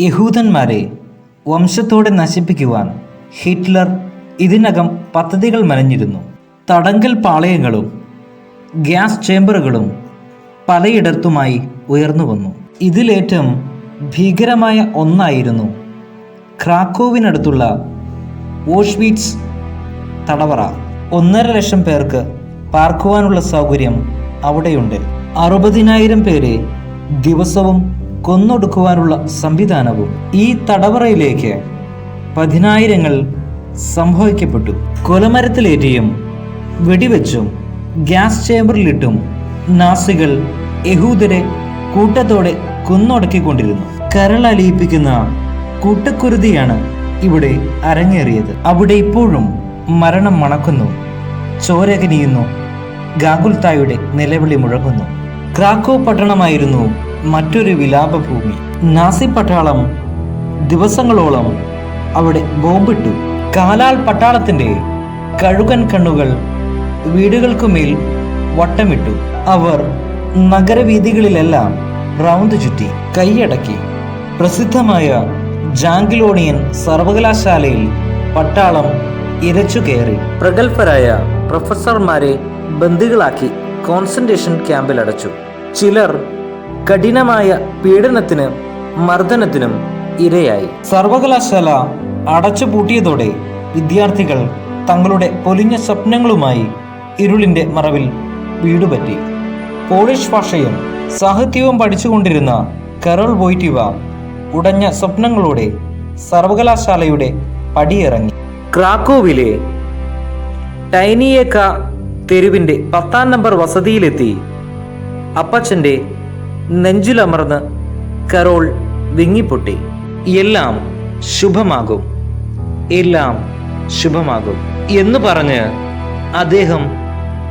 യഹൂദന്മാരെ വംശത്തോടെ നശിപ്പിക്കുവാൻ ഹിറ്റ്ലർ ഇതിനകം പദ്ധതികൾ മെനഞ്ഞിരുന്നു. തടങ്കൽ പാളയങ്ങളും ഗ്യാസ് ചേംബറുകളും പലയിടത്തുമായി ഉയർന്നു വന്നു. ഇതിലേറ്റവും ഭീകരമായ ഒന്നായിരുന്നു ക്രാക്കോവിനടുത്തുള്ള ഓഷ്വീറ്റ്സ് തടവറ. ഒന്നര ലക്ഷം പേർക്ക് പാർക്കുവാനുള്ള സൗകര്യം അവിടെയുണ്ട്. അറുപതിനായിരം പേരെ ദിവസവും കൊന്നൊടുക്കുവാനുള്ള സംവിധാനവും ഈ തടവറയിലേക്ക് പതിനായിരങ്ങൾ സംഭവിക്കപ്പെട്ടു. കൊലമരത്തിലേറ്റിയും വെടിവെച്ചും ഗ്യാസ് ചേമ്പറിലിട്ടും നാസികൾ യഹൂദരെ കൂട്ടത്തോടെ കൊന്നൊടുക്കിക്കൊണ്ടിരുന്നു. കരളലിയിപ്പിക്കുന്ന കൂട്ടക്കുരുതിയാണ് ഇവിടെ അരങ്ങേറിയത്. അവിടെ ഇപ്പോഴും മരണം മണക്കുന്നു. ചോരകനിയുന്നു ഗാഗുൽത്തായുടെ നിലവിളി മുഴങ്ങുന്നു. ക്രാക്കോ പട്ടണമായിരുന്നു മറ്റൊരു വിലാപഭൂമി. നാസി പട്ടാളം ദിവസങ്ങളോളം അവിടെ ബോംബിട്ടു. കാലാൽ പട്ടാളത്തിന്റെ കഴുകൻ കണ്ണുകൾ വീടുകൾക്കുമേൽ വട്ടമിട്ടു. അവർ നഗരവീഥികളിലെല്ലാം റൗണ്ട് ചുറ്റി കൈയടക്കി. പ്രസിദ്ധമായ ജാങ്കിലോണിയൻ സർവകലാശാലയിൽ പട്ടാളം ഇരച്ചു കയറി. പ്രഗത്ഭരായ പ്രൊഫസർമാരെ ബന്ദികളാക്കി കോൺസെൻട്രേഷൻ ക്യാമ്പിൽ അടച്ചു. ചിലർ കഠിനമായ പീഡനത്തിനും മർദ്ദനത്തിനും ഇരയായി. സർവകലാശാല അടച്ചുപൂട്ടിയതോടെ വിദ്യാർത്ഥികൾ തങ്ങളുടെ പൊലിഞ്ഞ സ്വപ്നങ്ങളുമായി ഇരുളിന്റെ മറവിൽ വീടുപറ്റി. പോളിഷ് ഭാഷയും സാഹിത്യവും പഠിച്ചുകൊണ്ടിരുന്ന കരോൾ ബോയ്റ്റിവ ഉടഞ്ഞ സ്വപ്നങ്ങളോടെ സർവകലാശാലയുടെ പടിയിറങ്ങി. ക്രാക്കോവിലെ ടൈനിയേക്ക തെരുവിന്റെ പത്താം നമ്പർ വസതിയിലെത്തി അപ്പച്ചന്റെ നെഞ്ചിലമർന്ന് കരോൾ വിങ്ങിപ്പൊട്ടി. എല്ലാം ശുഭമാകും. എല്ലാം ശുഭമാകും എന്ന് പറഞ്ഞ് അദ്ദേഹം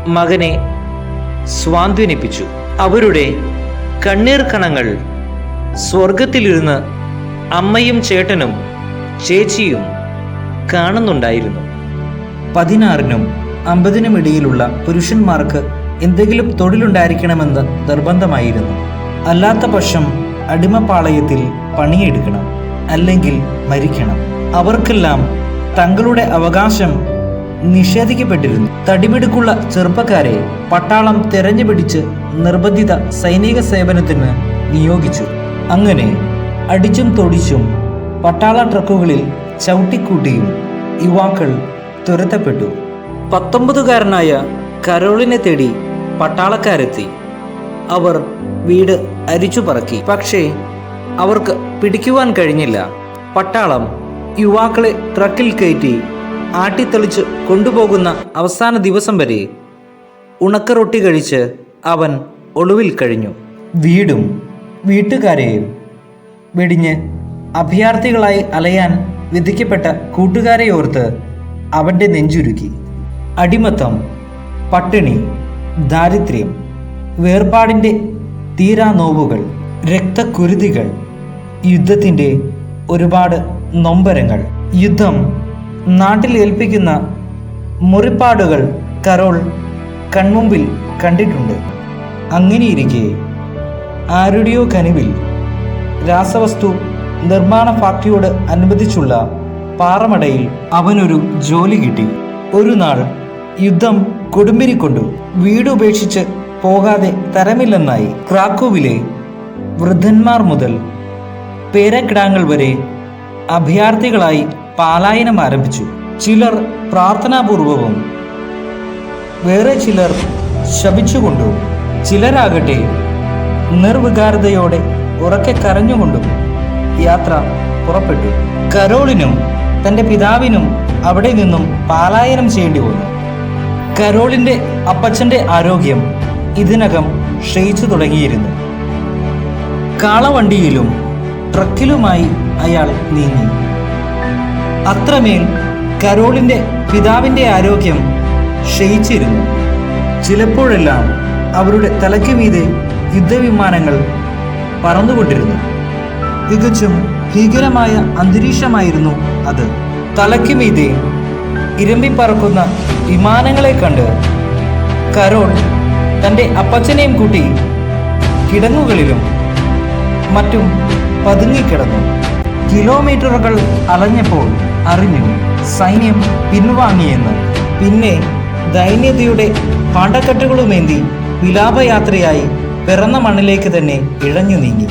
മകനെ സ്വാന്ത്വനിപ്പിച്ചു അവരുടെ കണ്ണീർ കണങ്ങൾ സ്വർഗത്തിലിരുന്ന് അമ്മയും ചേട്ടനും ചേച്ചിയും കാണുന്നുണ്ടായിരുന്നു. പതിനാറിനും അമ്പതിനും ഇടയിലുള്ള പുരുഷന്മാർക്ക് എന്തെങ്കിലും തൊഴിലുണ്ടായിരിക്കണമെന്ന് നിർബന്ധമായിരുന്നു. അല്ലാത്ത പക്ഷം അടിമപ്പാളയത്തിൽ പണിയെടുക്കണം അല്ലെങ്കിൽ മരിക്കണം. അവർക്കെല്ലാം തങ്ങളുടെ അവകാശം നിഷേധിക്കപ്പെട്ടിരുന്നു. തടിമിടുക്കുള്ള ചെറുപ്പക്കാരെ പട്ടാളം തെരഞ്ഞുപിടിച്ച് നിർബന്ധിത സൈനിക സേവനത്തിന് നിയോഗിച്ചു. അങ്ങനെ അടിച്ചും തൊടിച്ചും പട്ടാള ട്രക്കുകളിൽ ചവിട്ടിക്കൂട്ടിയും യുവാക്കൾ തുരത്തപ്പെട്ടു. പത്തൊമ്പതുകാരനായ കരോളിനെ തേടി പട്ടാളക്കാരെത്തി. അവർ വീട് അരിച്ചു പറക്കി. പക്ഷേ അവർക്ക് പിടിക്കുവാൻ കഴിഞ്ഞില്ല. പട്ടാളം യുവാക്കളെ ട്രക്കിൽ കയറ്റി ആട്ടിത്തെളിച്ച് കൊണ്ടുപോകുന്ന അവസാന ദിവസം വരെ ഉണക്കറൊട്ടി കഴിച്ച് അവൻ ഒളിവിൽ കഴിഞ്ഞു. വീടും വീട്ടുകാരെയും വെടിഞ്ഞ് അഭയാർത്ഥികളായി അലയാൻ വിധിക്കപ്പെട്ട കൂട്ടുകാരെ ഓർത്ത് അവന്റെ നെഞ്ചുരുക്കി. അടിമത്തം പട്ടിണി ദാരിദ്ര്യം വേർപാടിന്റെ തീരാനോവുകൾ രക്തക്കുരുതികൾ യുദ്ധത്തിന്റെ ഒരുപാട് നൊമ്പരങ്ങൾ. യുദ്ധം നാട്ടിൽ ഏൽപ്പിക്കുന്ന മുറിപ്പാടുകൾ കരോൾ കൺമുമ്പിൽ കണ്ടിട്ടുണ്ട്. അങ്ങനെയിരിക്കെ ആരുടെയോ കനിവിൽ രാസവസ്തു നിർമ്മാണ ഫാക്ടറിയോട് അനുബന്ധിച്ചുള്ള പാറമടയിൽ അവനൊരു ജോലി കിട്ടി. ഒരു നാൾ യുദ്ധം കൊടുമ്പിരിക്കൊണ്ടു വീട് ഉപേക്ഷിച്ച് പോകാതെ തരമില്ലെന്നായി ക്രാക്കോവിലെ വൃദ്ധന്മാർ മുതൽ പേരക്കിടാങ്ങൾ വരെ അഭയാർത്ഥികളായി പാലായനം ആരംഭിച്ചു. ചിലർ പ്രാർത്ഥനാപൂർവവും വേറെ ചിലർ ശപിച്ചുകൊണ്ടും ചിലരാകട്ടെ നിർവികാരതയോടെ ഉറക്കെ കരഞ്ഞുകൊണ്ടും യാത്ര പുറപ്പെട്ടു. കരോളിനും തന്റെ പിതാവിനും അവിടെ നിന്നും പാലായനം ചെയ്യേണ്ടി വന്നു. കരോളിന്റെ അപ്പച്ചന്റെ ആരോഗ്യം ഇതിനകം ക്ഷയിച്ചു തുടങ്ങിയിരുന്നു. കാളവണ്ടിയിലും ട്രക്കിലുമായി അയാൾ നീങ്ങി. അത്രമേൽ കരോളിന്റെ പിതാവിന്റെ ആരോഗ്യം ക്ഷയിച്ചിരുന്നു. ചിലപ്പോഴെല്ലാം അവരുടെ തലയ്ക്ക് മീതെ യുദ്ധവിമാനങ്ങൾ പറന്നുകൊണ്ടിരുന്നു. തികച്ചും ഭീകരമായ അന്തരീക്ഷമായിരുന്നു അത്. തലയ്ക്ക് മീതെ ഇരമ്പിപ്പറക്കുന്ന വിമാനങ്ങളെ കണ്ട് കരോൾ തന്റെ അപ്പച്ചനെയും കൂട്ടി കിടങ്ങുകളിലും മറ്റും പതുങ്ങിക്കിടന്നു കിലോമീറ്ററുകൾ അലഞ്ഞപ്പോൾ അറിഞ്ഞു സൈന്യം പിൻവാങ്ങിയെന്ന്. പിന്നെ ദൈന്യതയുടെ പാണ്ടക്കെട്ടുകളുമേന്തി വിലാപയാത്രയായി പിറന്ന മണ്ണിലേക്ക് തന്നെ ഇഴഞ്ഞു നീങ്ങി